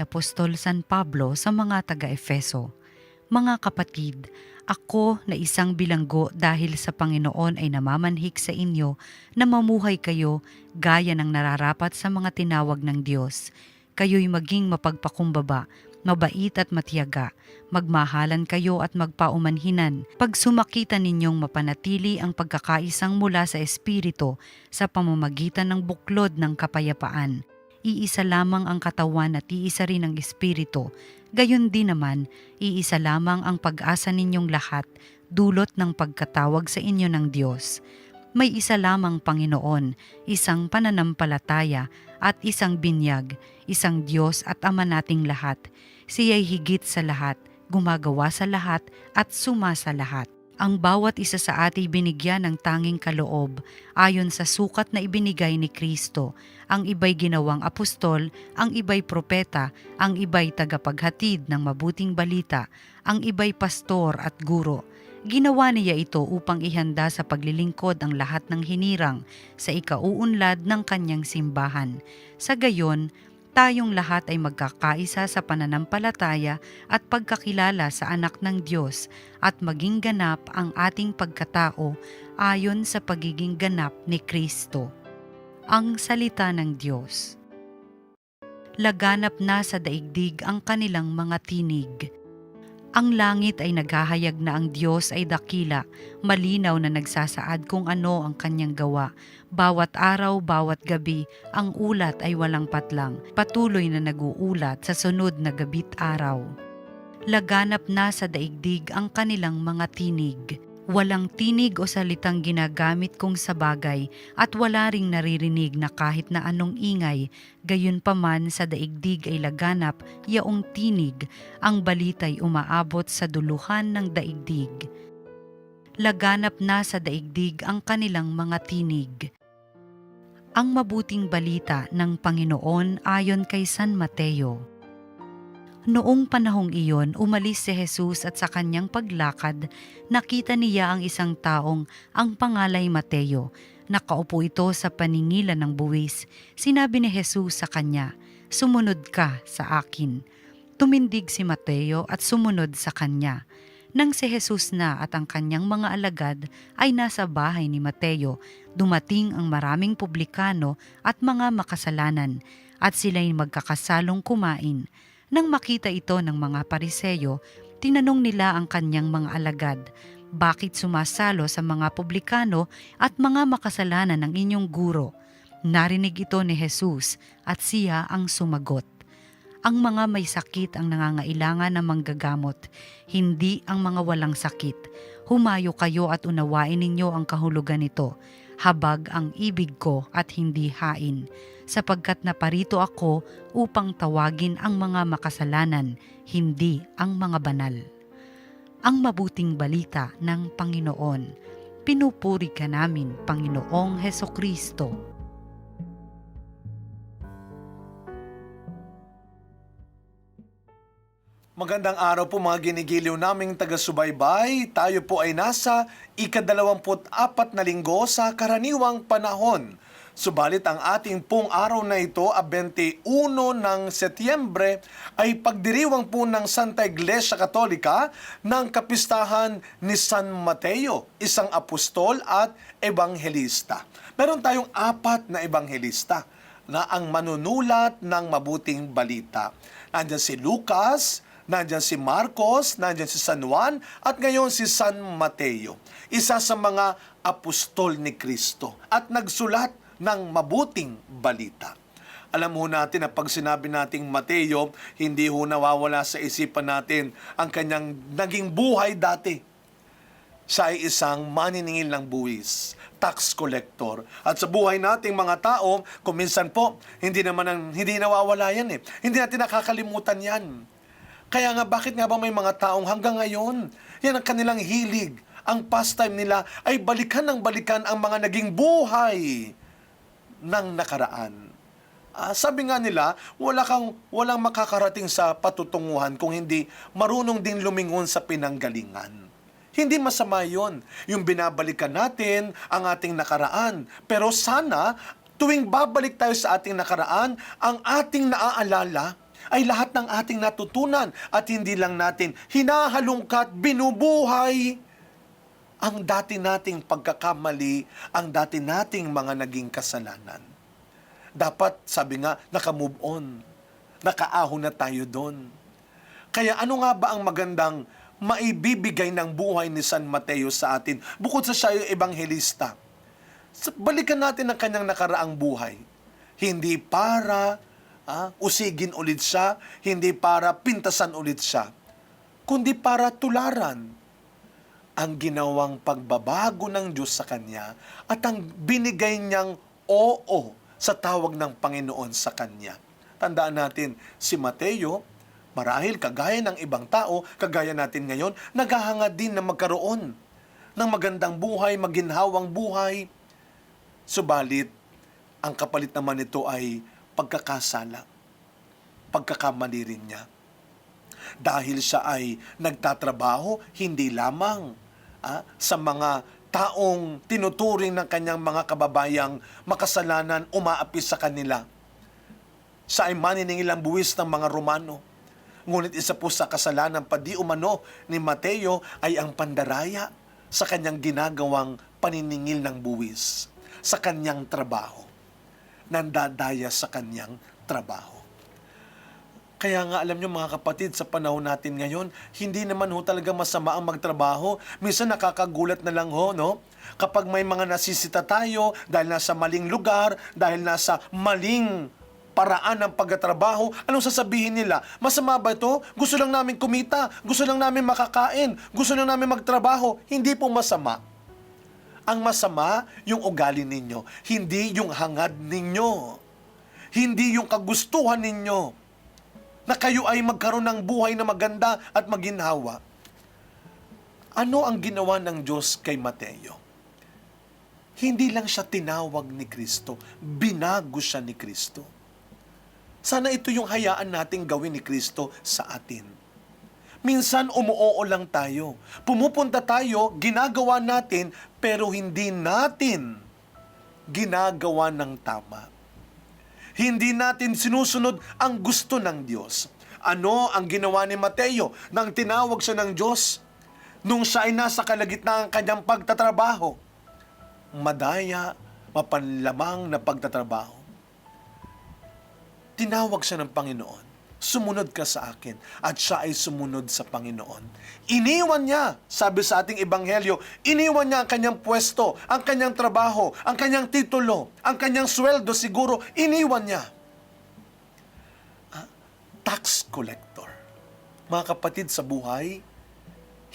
Apostol San Pablo sa mga taga-Efeso. Mga kapatid, ako na isang bilanggo dahil sa Panginoon ay namamanhik sa inyo na mamuhay kayo gaya ng nararapat sa mga tinawag ng Diyos. Kayo'y maging mapagpakumbaba, mabait at matiyaga, magmahalan kayo at magpaumanhinan, pag sumakita ninyong mapanatili ang pagkakaisang mula sa Espiritu sa pamamagitan ng buklod ng kapayapaan. Iisa lamang ang katawan at iisa rin ang Espiritu. Gayon din naman, iisa lamang ang pag-asa ninyong lahat, dulot ng pagkatawag sa inyo ng Diyos. May isa lamang Panginoon, isang pananampalataya at isang binyag, isang Diyos at Ama nating lahat. Siya'y higit sa lahat, gumagawa sa lahat at sumasa lahat. Ang bawat isa sa ati binigyan ng tanging kaloob ayon sa sukat na ibinigay ni Kristo. Ang iba'y ginawang apostol, ang iba'y propeta, ang iba'y tagapaghatid ng mabuting balita, ang iba'y pastor at guro. Ginawa niya ito upang ihanda sa paglilingkod ang lahat ng hinirang sa ikauunlad ng kanyang simbahan. Sa gayon, tayong lahat ay magkakaisa sa pananampalataya at pagkakilala sa anak ng Diyos at maging ganap ang ating pagkatao ayon sa pagiging ganap ni Kristo. Ang Salita ng Diyos Laganap na sa daigdig ang kanilang mga tinig. Ang langit ay naghahayag na ang Diyos ay dakila, malinaw na nagsasaad kung ano ang kanyang gawa. Bawat araw, bawat gabi, ang ulat ay walang patlang, patuloy na naguulat sa sunod na gabit araw. Laganap na sa daigdig ang kanilang mga tinig. Walang tinig o salitang ginagamit kung sa bagay at wala ring naririnig na kahit na anong ingay, gayon paman sa daigdig ay laganap yaong tinig, ang balita'y umaabot sa duluhan ng daigdig. Laganap na sa daigdig ang kanilang mga tinig. Ang mabuting balita ng Panginoon ayon kay San Mateo. Noong panahong iyon, umalis si Jesus at sa kanyang paglakad, nakita niya ang isang taong ang pangalay Mateo. Nakaupo ito sa paningilan ng buwis. Sinabi ni Jesus sa kanya, Sumunod ka sa akin. Tumindig si Mateo at sumunod sa kanya. Nang si Jesus na at ang kanyang mga alagad ay nasa bahay ni Mateo, dumating ang maraming publikano at mga makasalanan at sila'y magkakasalong kumain. Nang makita ito ng mga pariseyo, tinanong nila ang kanyang mga alagad, bakit sumasalo sa mga publikano at mga makasalanan ng inyong guro? Narinig ito ni Jesus at siya ang sumagot. Ang mga may sakit ang nangangailangan ng manggagamot, hindi ang mga walang sakit. Humayo kayo at unawain ninyo ang kahulugan nito. Habag ang ibig ko at hindi hain, sapagkat naparito ako upang tawagin ang mga makasalanan, hindi ang mga banal. Ang mabuting balita ng Panginoon. Pinupuri ka namin, Panginoong Heso Kristo. Magandang araw po mga ginigiliw naming taga-subaybay. Tayo po ay nasa ikadalawamput apat na linggo sa karaniwang panahon. Subalit ang ating pong araw na ito, a 21 ng Setyembre, ay pagdiriwang po ng Santa Iglesia Katolika ng kapistahan ni San Mateo, isang apostol at ebanghelista. Meron tayong apat na ebanghelista na ang manunulat ng mabuting balita. Nandiyan si Lucas, Nandyan si Marcos, nandyan si San Juan, at ngayon si San Mateo. Isa sa mga apostol ni Kristo at nagsulat ng mabuting balita. Alam ho natin na pag sinabi nating Mateo, hindi ho nawawala sa isipan natin ang kanyang naging buhay dati. Siya ay isang maniningil ng buwis, tax collector. At sa buhay nating mga tao, kuminsan po, hindi naman ang, hindi nawawala yan eh. Hindi natin nakakalimutan yan. Kaya nga, bakit nga ba may mga taong hanggang ngayon, yan ang kanilang hilig. Ang pastime nila ay balikan ng balikan ang mga naging buhay ng nakaraan. Ah, sabi nga nila, wala kang walang makakarating sa patutunguhan kung hindi marunong din lumingon sa pinanggalingan. Hindi masama yon, yung binabalikan natin ang ating nakaraan. Pero sana, tuwing babalik tayo sa ating nakaraan, ang ating naaalala ay lahat ng ating natutunan at hindi lang natin hinahalungkat, binubuhay ang dati nating pagkakamali, ang dati nating mga naging kasalanan. Dapat, sabi nga, naka-move on. Nakaahon na tayo doon. Kaya ano nga ba ang magandang maibibigay ng buhay ni San Mateo sa atin bukod sa siya yung ebanghelista? Balikan natin ang kanyang nakaraang buhay. Hindi para ah, usigin ulit siya, hindi para pintasan ulit siya, kundi para tularan ang ginawang pagbabago ng Diyos sa kanya at ang binigay niyang oo sa tawag ng Panginoon sa kanya. Tandaan natin, si Mateo, marahil kagaya ng ibang tao, kagaya natin ngayon, naghahangad din na magkaroon ng magandang buhay, maginhawang buhay. Subalit, ang kapalit naman nito ay pagkakasala, pagkakamali rin niya dahil siya ay nagtatrabaho hindi lamang ah, sa mga taong tinuturing ng kanyang mga kababayang makasalanan umaapi sa kanila. Siya ay maniningil ang buwis ng mga Romano. Ngunit isa po sa kasalanan pa di umano ni Mateo ay ang pandaraya sa kanyang ginagawang paniningil ng buwis sa kanyang trabaho. Nandadaya sa kanyang trabaho. Kaya nga alam nyo mga kapatid, sa panahon natin ngayon, hindi naman ho talaga masama ang magtrabaho. Minsan nakakagulat na lang ho, no? Kapag may mga nasisita tayo dahil nasa maling lugar, dahil nasa maling paraan ng pagtatrabaho, anong sasabihin nila? Masama ba ito? Gusto lang namin kumita, gusto lang namin makakain, gusto lang namin magtrabaho. Hindi po masama. Ang masama, yung ugali ninyo, hindi yung hangad ninyo. Hindi yung kagustuhan ninyo na kayo ay magkaroon ng buhay na maganda at maginhawa. Ano ang ginawa ng Diyos kay Mateo? Hindi lang siya tinawag ni Kristo, binago siya ni Kristo. Sana ito yung hayaan nating gawin ni Kristo sa atin. Minsan umuoo lang tayo. Pumupunta tayo, ginagawa natin, pero hindi natin ginagawa ng tama. Hindi natin sinusunod ang gusto ng Diyos. Ano ang ginawa ni Mateo nang tinawag siya ng Diyos? Nung siya ay nasa kalagitnaan ng kanyang pagtatrabaho. Madaya, mapanlamang na pagtatrabaho. Tinawag siya ng Panginoon. Sumunod ka sa akin. At siya ay sumunod sa Panginoon. Iniwan niya, sabi sa ating ebanghelyo, iniwan niya ang kanyang pwesto, ang kanyang trabaho, ang kanyang titulo, ang kanyang sweldo siguro, iniwan niya. Ah, tax collector. Mga kapatid sa buhay,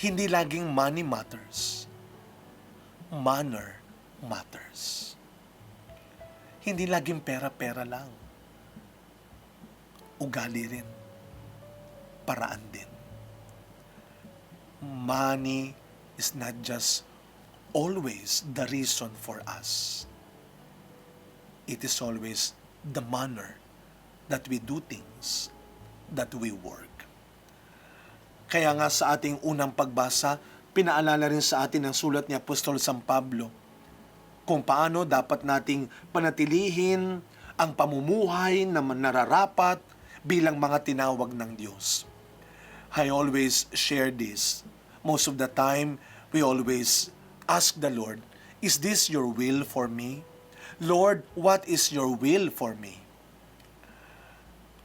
hindi laging money matters. Manner matters. Hindi laging pera-pera lang ugali rin. Paraan din. Money is not just always the reason for us. It is always the manner that we do things, that we work. Kaya nga sa ating unang pagbasa, pinaalala rin sa atin ang sulat ni Apostol San Pablo kung paano dapat nating panatilihin ang pamumuhay na nararapat bilang mga tinawag ng Diyos. I always share this. Most of the time, we always ask the Lord, Is this your will for me? Lord, what is your will for me?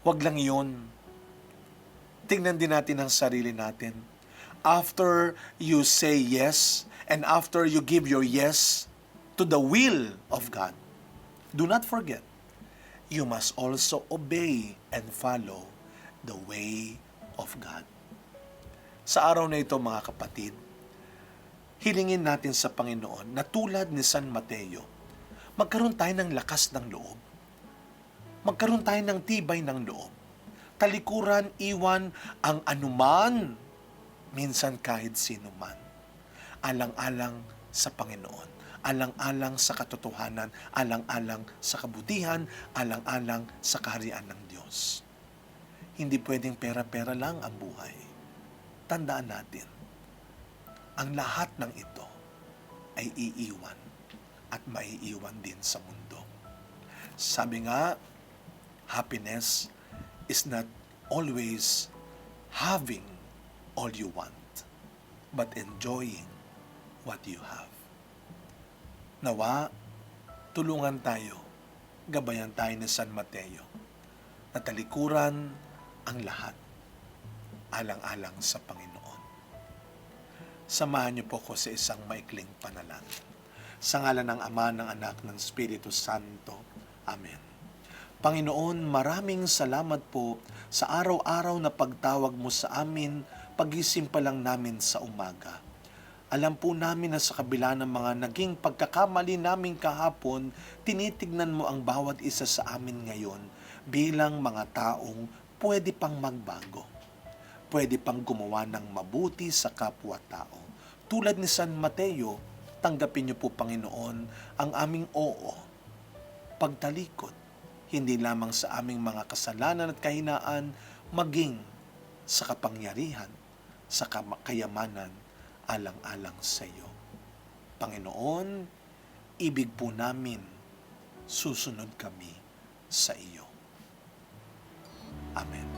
Huwag lang yun. Tingnan din natin ang sarili natin. After you say yes, and after you give your yes to the will of God, do not forget, you must also obey and follow the way of God. Sa araw na ito mga kapatid, hilingin natin sa Panginoon na tulad ni San Mateo, magkaroon tayo ng lakas ng loob. Magkaroon tayo ng tibay ng loob. Talikuran, iwan ang anuman, minsan kahit sino man. Alang-alang sa Panginoon alang-alang sa katotohanan, alang-alang sa kabutihan, alang-alang sa kaharian ng Diyos. Hindi pwedeng pera-pera lang ang buhay. Tandaan natin, ang lahat ng ito ay iiwan at maiiwan din sa mundo. Sabi nga, happiness is not always having all you want, but enjoying what you have. Nawa, tulungan tayo, gabayan tayo ni San Mateo, na talikuran ang lahat, alang-alang sa Panginoon. Samahan niyo po ko sa isang maikling panalangin. Sa ngalan ng Ama, ng Anak, ng Espiritu Santo. Amen. Panginoon, maraming salamat po sa araw-araw na pagtawag mo sa amin, pagising pa lang namin sa umaga. Alam po namin na sa kabila ng mga naging pagkakamali namin kahapon, tinitignan mo ang bawat isa sa amin ngayon bilang mga taong pwede pang magbago. Pwede pang gumawa ng mabuti sa kapwa-tao. Tulad ni San Mateo, tanggapin niyo po Panginoon ang aming oo, pagtalikod, hindi lamang sa aming mga kasalanan at kahinaan, maging sa kapangyarihan, sa kayamanan, alang-alang sa iyo. Panginoon, ibig po namin, susunod kami sa iyo. Amen.